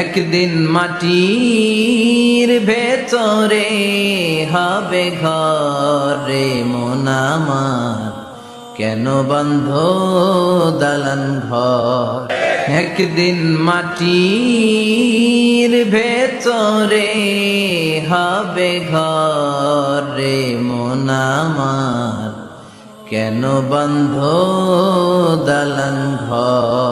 একদিন মাটির ভেতরে হবে ঘরে মোনামার কেন বন্ধ দালান ঘর? একদিন মাটির ভেতরে হবে ঘরে মোনামার কেন বন্ধ দালান ঘর?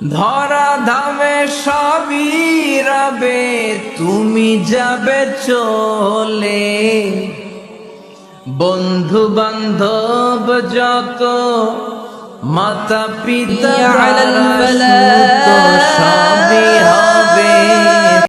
ধরা ধামে সবই রবে তুমি যাবে চলে। বন্ধু বান্ধব যত মাতা পিতা